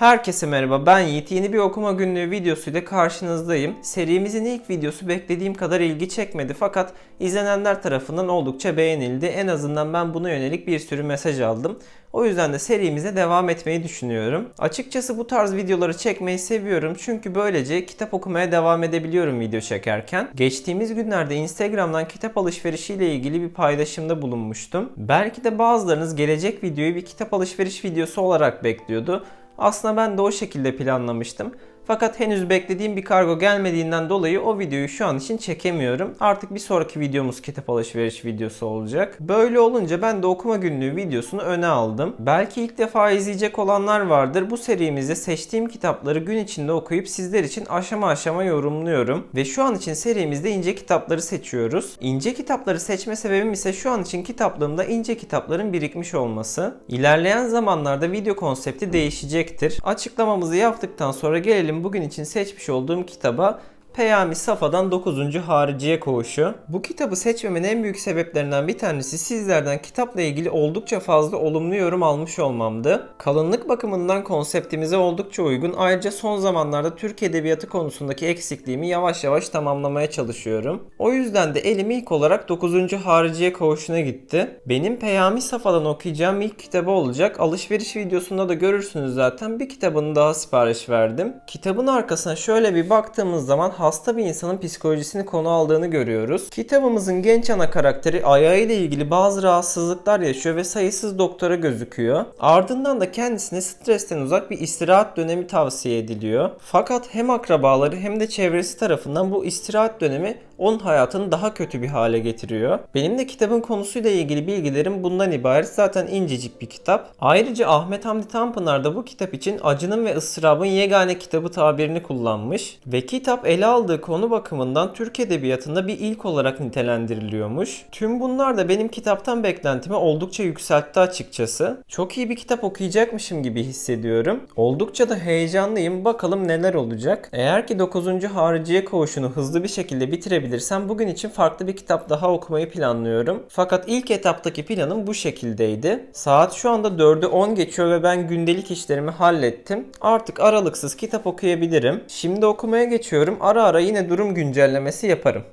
Herkese merhaba ben Yiğit. Yeni bir okuma günlüğü videosuyla karşınızdayım. Serimizin ilk videosu beklediğim kadar ilgi çekmedi fakat izlenenler tarafından oldukça beğenildi. En azından ben buna yönelik bir sürü mesaj aldım. O yüzden de serimize devam etmeyi düşünüyorum. Açıkçası bu tarz videoları çekmeyi seviyorum çünkü böylece kitap okumaya devam edebiliyorum video çekerken. Geçtiğimiz günlerde Instagram'dan kitap alışverişiyle ilgili bir paylaşımda bulunmuştum. Belki de bazılarınız gelecek videoyu bir kitap alışveriş videosu olarak bekliyordu. Aslında ben de o şekilde planlamıştım. Fakat henüz beklediğim bir kargo gelmediğinden dolayı o videoyu şu an için çekemiyorum. Artık bir sonraki videomuz kitap alışveriş videosu olacak. Böyle olunca ben de okuma günlüğü videosunu öne aldım. Belki ilk defa izleyecek olanlar vardır. Bu serimizde seçtiğim kitapları gün içinde okuyup sizler için aşama aşama yorumluyorum. Ve şu an için serimizde ince kitapları seçiyoruz. İnce kitapları seçme sebebim ise şu an için kitaplığımda ince kitapların birikmiş olması. İlerleyen zamanlarda video konsepti değişecektir. Açıklamamızı yaptıktan sonra gelelim bugün için seçmiş olduğum kitaba Peyami Safa'dan 9. Hariciye Koğuşu. Bu kitabı seçmemin en büyük sebeplerinden bir tanesi sizlerden kitapla ilgili oldukça fazla olumlu yorum almış olmamdı. Kalınlık bakımından konseptimize oldukça uygun. Ayrıca son zamanlarda Türk Edebiyatı konusundaki eksikliğimi yavaş yavaş tamamlamaya çalışıyorum. O yüzden de elim ilk olarak 9. Hariciye Koğuşu'na gitti. Benim Peyami Safa'dan okuyacağım ilk kitabı olacak. Alışveriş videosunda da görürsünüz zaten bir kitabını daha sipariş verdim. Kitabın arkasına şöyle bir baktığımız zaman hasta bir insanın psikolojisini konu aldığını görüyoruz. Kitabımızın genç ana karakteri ayağıyla ilgili bazı rahatsızlıklar yaşıyor ve sayısız doktora gözüküyor. Ardından da kendisine stresten uzak bir istirahat dönemi tavsiye ediliyor. Fakat hem akrabaları hem de çevresi tarafından bu istirahat dönemi onun hayatını daha kötü bir hale getiriyor. Benim de kitabın konusuyla ilgili bilgilerim bundan ibaret. Zaten incecik bir kitap. Ayrıca Ahmet Hamdi Tanpınar da bu kitap için acının ve ıstırabın yegane kitabı tabirini kullanmış. Ve kitap ele aldığı konu bakımından Türk Edebiyatı'nda bir ilk olarak nitelendiriliyormuş. Tüm bunlar da benim kitaptan beklentimi oldukça yükseltti açıkçası. Çok iyi bir kitap okuyacakmışım gibi hissediyorum. Oldukça da heyecanlıyım. Bakalım neler olacak. Eğer ki 9. Hariciye Koğuşu'nu hızlı bir şekilde bitirebilirsem bugün için farklı bir kitap daha okumayı planlıyorum. Fakat ilk etaptaki planım bu şekildeydi. Saat şu anda 4'ü 10 geçiyor ve ben gündelik işlerimi hallettim. Artık aralıksız kitap okuyabilirim. Şimdi okumaya geçiyorum. Ara ara yine durum güncellemesi yaparım.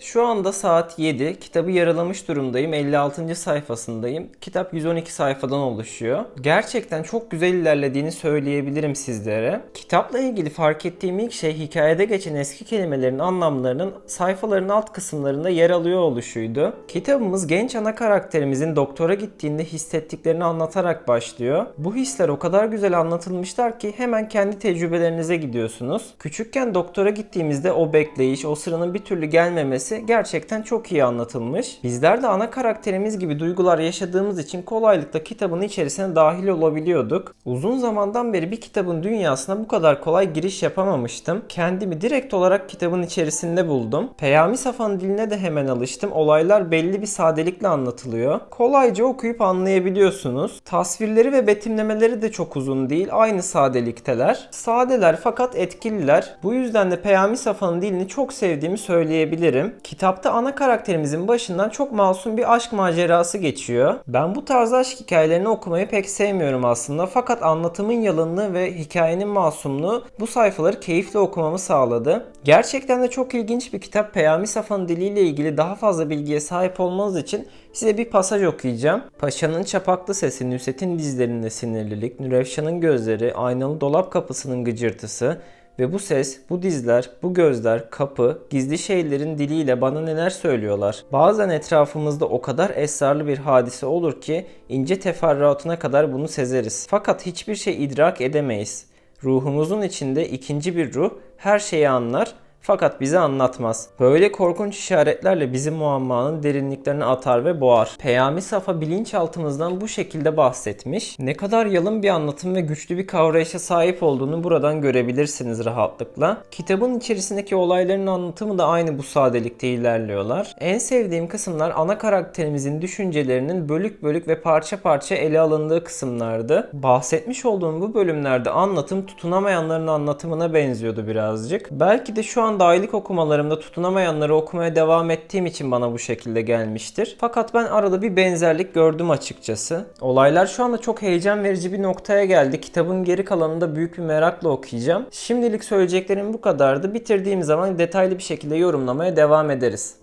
Şu anda saat 7. Kitabı yaralamış durumdayım. 56. sayfasındayım. Kitap 112 sayfadan oluşuyor. Gerçekten çok güzel ilerlediğini söyleyebilirim sizlere. Kitapla ilgili fark ettiğim ilk şey hikayede geçen eski kelimelerin anlamlarının sayfaların alt kısımlarında yer alıyor oluşuydu. Kitabımız genç ana karakterimizin doktora gittiğinde hissettiklerini anlatarak başlıyor. Bu hisler o kadar güzel anlatılmışlar ki hemen kendi tecrübelerinize gidiyorsunuz. Küçükken doktora gittiğimizde o bekleyiş, o sıranın bir türlü gelmemesi gerçekten çok iyi anlatılmış. Bizler de ana karakterimiz gibi duygular yaşadığımız için kolaylıkla kitabın içerisine dahil olabiliyorduk. Uzun zamandan beri bir kitabın dünyasına bu kadar kolay giriş yapamamıştım. Kendimi direkt olarak kitabın içerisinde buldum. Peyami Safa'nın diline de hemen alıştım. Olaylar belli bir sadelikle anlatılıyor. Kolayca okuyup anlayabiliyorsunuz. Tasvirleri ve betimlemeleri de çok uzun değil. Aynı sadelikteler. Sadeler fakat etkililer. Bu yüzden de Peyami Safa'nın dilini çok sevdiğimi söyleyebilirim. Kitapta ana karakterimizin başından çok masum bir aşk macerası geçiyor. Ben bu tarz aşk hikayelerini okumayı pek sevmiyorum aslında fakat anlatımın yalınlığı ve hikayenin masumluğu bu sayfaları keyifle okumamı sağladı. Gerçekten de çok ilginç bir kitap. Peyami Safa'nın diliyle ilgili daha fazla bilgiye sahip olmanız için size bir pasaj okuyacağım. Paşa'nın çapaklı sesi, Nusret'in dizlerinde sinirlilik, Nürevşan'ın gözleri, aynalı dolap kapısının gıcırtısı, ve bu ses, bu dizler, bu gözler, kapı, gizli şeylerin diliyle bana neler söylüyorlar. Bazen etrafımızda o kadar esrarlı bir hadise olur ki ince teferruatına kadar bunu sezeriz. Fakat hiçbir şey idrak edemeyiz. Ruhumuzun içinde ikinci bir ruh her şeyi anlar Fakat bize anlatmaz. Böyle korkunç işaretlerle bizi muammanın derinliklerine atar ve boğar. Peyami Safa bilinçaltımızdan bu şekilde bahsetmiş. Ne kadar yalın bir anlatım ve güçlü bir kavrayışa sahip olduğunu buradan görebilirsiniz rahatlıkla. Kitabın içerisindeki olayların anlatımı da aynı bu sadelikte ilerliyorlar. En sevdiğim kısımlar ana karakterimizin düşüncelerinin bölük bölük ve parça parça ele alındığı kısımlardı. Bahsetmiş olduğum bu bölümlerde anlatım tutunamayanların anlatımına benziyordu birazcık. Belki de şu an dahillik okumalarımda tutunamayanları okumaya devam ettiğim için bana bu şekilde gelmiştir. Fakat ben arada bir benzerlik gördüm açıkçası. Olaylar şu anda çok heyecan verici bir noktaya geldi. Kitabın geri kalanını da büyük bir merakla okuyacağım. Şimdilik söyleyeceklerim bu kadardı. Bitirdiğim zaman detaylı bir şekilde yorumlamaya devam ederiz.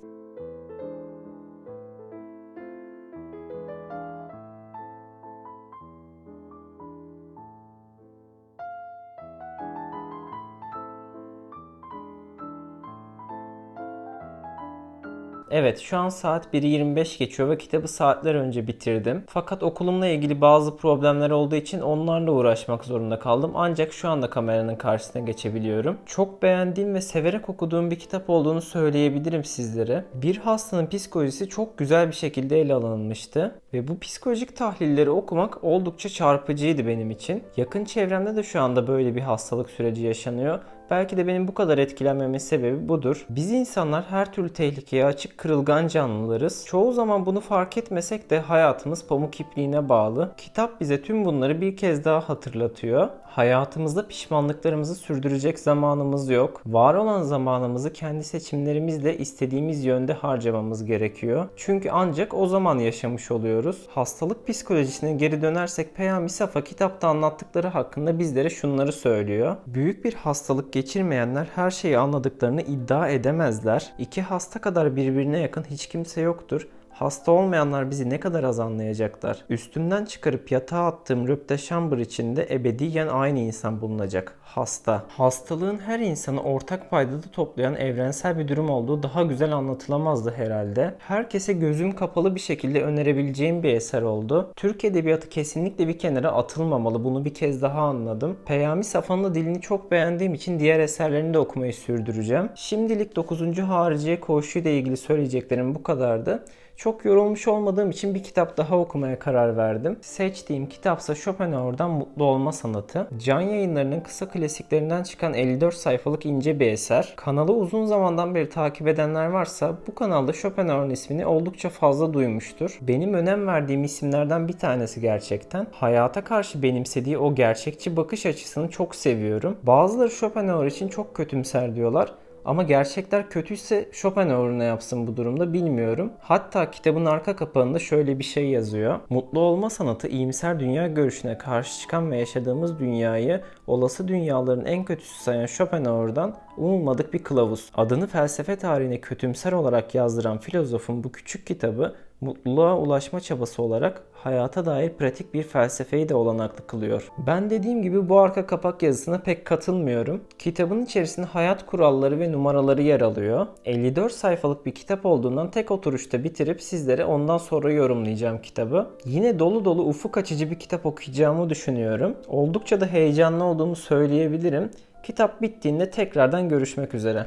Evet şu an saat 1.25 geçiyor ve kitabı saatler önce bitirdim. Fakat okulumla ilgili bazı problemler olduğu için onlarla uğraşmak zorunda kaldım. Ancak şu anda kameranın karşısına geçebiliyorum. Çok beğendiğim ve severek okuduğum bir kitap olduğunu söyleyebilirim sizlere. Bir hastanın psikolojisi çok güzel bir şekilde ele alınmıştı. Ve bu psikolojik tahlilleri okumak oldukça çarpıcıydı benim için. Yakın çevremde de şu anda böyle bir hastalık süreci yaşanıyor Belki de benim bu kadar etkilenmemin sebebi budur. Biz insanlar her türlü tehlikeye açık kırılgan canlılarız. Çoğu zaman bunu fark etmesek de hayatımız pamuk ipliğine bağlı. Kitap bize tüm bunları bir kez daha hatırlatıyor. Hayatımızda pişmanlıklarımızı sürdürecek zamanımız yok. Var olan zamanımızı kendi seçimlerimizle istediğimiz yönde harcamamız gerekiyor. Çünkü ancak o zaman yaşamış oluyoruz. Hastalık psikolojisine geri dönersek Peyami Safa kitapta anlattıkları hakkında bizlere şunları söylüyor. Büyük bir hastalık geçirmeyenler her şeyi anladıklarını iddia edemezler. İki hasta kadar birbirine yakın hiç kimse yoktur. Hasta olmayanlar bizi ne kadar az anlayacaklar. Üstünden çıkarıp yatağa attığım röpte şambır içinde ebediyen aynı insan bulunacak. Hasta. Hastalığın her insanı ortak paydada toplayan evrensel bir durum olduğu daha güzel anlatılamazdı herhalde. Herkese gözüm kapalı bir şekilde önerebileceğim bir eser oldu. Türk edebiyatı kesinlikle bir kenara atılmamalı. Bunu bir kez daha anladım. Peyami Safa'nın da dilini çok beğendiğim için diğer eserlerini de okumayı sürdüreceğim. Şimdilik 9. Hariciye Koğuşu ile ilgili söyleyeceklerim bu kadardı. Çok yorulmuş olmadığım için bir kitap daha okumaya karar verdim. Seçtiğim kitapsa Schopenhauer'dan Mutlu Olma Sanatı. Can yayınlarının kısa klasiklerinden çıkan 54 sayfalık ince bir eser. Kanalı uzun zamandan beri takip edenler varsa bu kanalda Schopenhauer'ın ismini oldukça fazla duymuştur. Benim önem verdiğim isimlerden bir tanesi gerçekten. Hayata karşı benimsediği o gerçekçi bakış açısını çok seviyorum. Bazıları Schopenhauer için çok kötümser diyorlar. Ama gerçekler kötüyse Schopenhauer ne yapsın bu durumda bilmiyorum. Hatta kitabın arka kapağında şöyle bir şey yazıyor. Mutlu olma sanatı iyimser dünya görüşüne karşı çıkan ve yaşadığımız dünyayı olası dünyaların en kötüsü sayan Schopenhauer'dan umulmadık bir kılavuz. Adını felsefe tarihine kötümser olarak yazdıran filozofun bu küçük kitabı mutluluğa ulaşma çabası olarak hayata dair pratik bir felsefeyi de olanaklı kılıyor. Ben dediğim gibi bu arka kapak yazısına pek katılmıyorum. Kitabın içerisinde hayat kuralları ve numaraları yer alıyor. 54 sayfalık bir kitap olduğundan tek oturuşta bitirip sizlere ondan sonra yorumlayacağım kitabı. Yine dolu dolu ufuk açıcı bir kitap okuyacağımı düşünüyorum. Oldukça da heyecanlı olduğumu söyleyebilirim. Kitap bittiğinde tekrardan görüşmek üzere.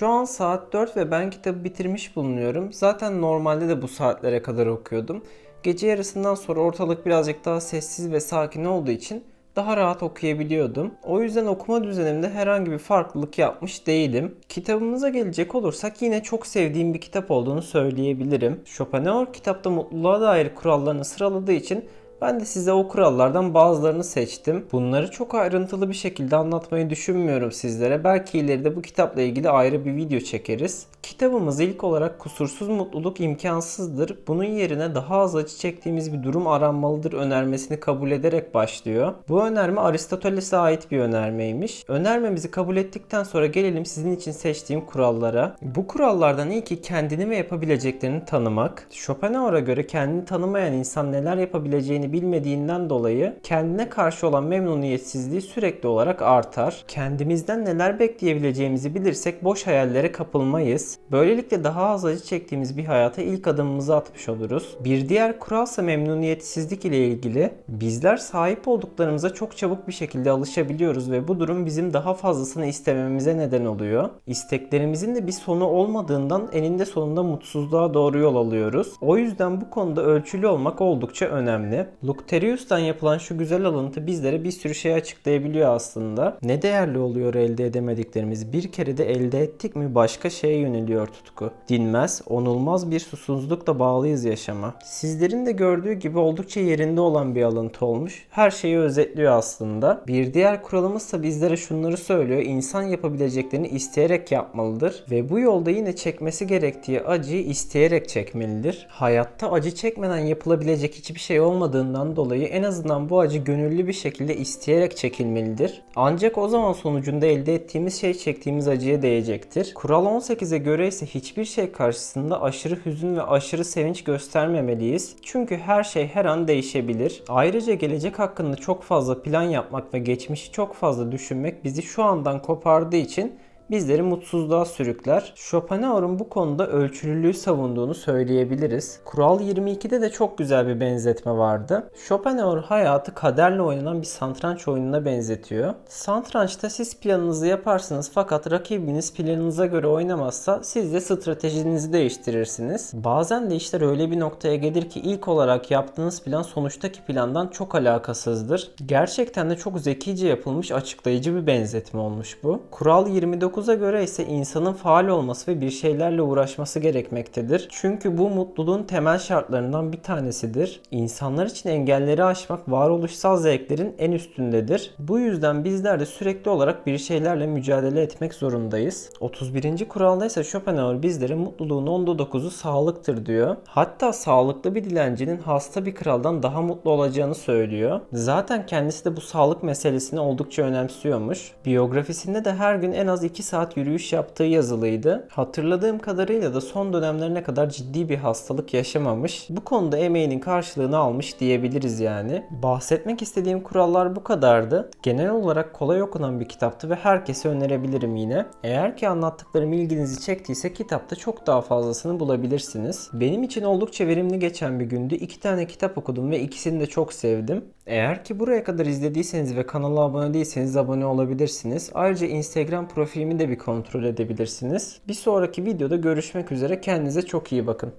Şu an saat 4 ve ben kitabı bitirmiş bulunuyorum. Zaten normalde de bu saatlere kadar okuyordum. Gece yarısından sonra ortalık birazcık daha sessiz ve sakin olduğu için daha rahat okuyabiliyordum. O yüzden okuma düzenimde herhangi bir farklılık yapmış değilim. Kitabımıza gelecek olursak yine çok sevdiğim bir kitap olduğunu söyleyebilirim. Schopenhauer kitapta mutluluğa dair kurallarını sıraladığı için ben de size o kurallardan bazılarını seçtim. Bunları çok ayrıntılı bir şekilde anlatmayı düşünmüyorum sizlere. Belki ileride bu kitapla ilgili ayrı bir video çekeriz. Kitabımız ilk olarak kusursuz mutluluk imkansızdır. Bunun yerine daha az acı çektiğimiz bir durum aranmalıdır önermesini kabul ederek başlıyor. Bu önerme Aristoteles'e ait bir önermeymiş. Önermemizi kabul ettikten sonra gelelim sizin için seçtiğim kurallara. Bu kurallardan ilki kendini ve yapabileceklerini tanımak. Schopenhauer'a göre kendini tanımayan insan neler yapabileceğini bilmediğinden dolayı kendine karşı olan memnuniyetsizliği sürekli olarak artar. Kendimizden neler bekleyebileceğimizi bilirsek boş hayallere kapılmayız. Böylelikle daha az acı çektiğimiz bir hayata ilk adımımızı atmış oluruz. Bir diğer kuralsa memnuniyetsizlik ile ilgili. Bizler sahip olduklarımıza çok çabuk bir şekilde alışabiliyoruz ve bu durum bizim daha fazlasını istememize neden oluyor. İsteklerimizin de bir sonu olmadığından eninde sonunda mutsuzluğa doğru yol alıyoruz. O yüzden bu konuda ölçülü olmak oldukça önemli. Lucterius'tan yapılan şu güzel alıntı bizlere bir sürü şey açıklayabiliyor aslında. Ne değerli oluyor elde edemediklerimiz? Bir kere de elde ettik mi başka şeye yöneliyor tutku. Dinmez, onulmaz bir susuzlukla bağlıyız yaşama. Sizlerin de gördüğü gibi oldukça yerinde olan bir alıntı olmuş. Her şeyi özetliyor aslında. Bir diğer kuralımızsa bizlere şunları söylüyor. İnsan yapabileceklerini isteyerek yapmalıdır ve bu yolda yine çekmesi gerektiği acıyı isteyerek çekmelidir. Hayatta acı çekmeden yapılabilecek hiçbir şey olmadığından dolayı en azından bu acı gönüllü bir şekilde isteyerek çekilmelidir. Ancak o zaman sonucunda elde ettiğimiz şey çektiğimiz acıya değecektir. Kural 18'e göre ise hiçbir şey karşısında aşırı hüzün ve aşırı sevinç göstermemeliyiz. Çünkü her şey her an değişebilir. Ayrıca gelecek hakkında çok fazla plan yapmak ve geçmişi çok fazla düşünmek bizi şu andan kopardığı için bizleri mutsuzluğa sürükler. Schopenhauer'un bu konuda ölçülülüğü savunduğunu söyleyebiliriz. Kural 22'de de çok güzel bir benzetme vardı. Schopenhauer hayatı kaderle oynanan bir satranç oyununa benzetiyor. Satrançta siz planınızı yaparsınız fakat rakibiniz planınıza göre oynamazsa siz de stratejinizi değiştirirsiniz. Bazen de işler öyle bir noktaya gelir ki ilk olarak yaptığınız plan sonuçtaki plandan çok alakasızdır. Gerçekten de çok zekice yapılmış açıklayıcı bir benzetme olmuş bu. Kural 29 9'a göre ise insanın faal olması ve bir şeylerle uğraşması gerekmektedir. Çünkü bu mutluluğun temel şartlarından bir tanesidir. İnsanlar için engelleri aşmak varoluşsal zevklerin en üstündedir. Bu yüzden bizler de sürekli olarak bir şeylerle mücadele etmek zorundayız. 31. kuralda ise Schopenhauer bizlere mutluluğun onda 9'u sağlıktır diyor. Hatta sağlıklı bir dilencinin hasta bir kraldan daha mutlu olacağını söylüyor. Zaten kendisi de bu sağlık meselesini oldukça önemsiyormuş. Biyografisinde de her gün en az 2 saat yürüyüş yaptığı yazılıydı. Hatırladığım kadarıyla da son dönemlerine kadar ciddi bir hastalık yaşamamış. Bu konuda emeğinin karşılığını almış diyebiliriz yani. Bahsetmek istediğim kurallar bu kadardı. Genel olarak kolay okunan bir kitaptı ve herkese önerebilirim yine. Eğer ki anlattıklarım ilginizi çektiyse kitapta çok daha fazlasını bulabilirsiniz. Benim için oldukça verimli geçen bir gündü. İki tane kitap okudum ve ikisini de çok sevdim. Eğer ki buraya kadar izlediyseniz ve kanala abone değilseniz abone olabilirsiniz. Ayrıca Instagram profilimi de bir kontrol edebilirsiniz. Bir sonraki videoda görüşmek üzere. Kendinize çok iyi bakın.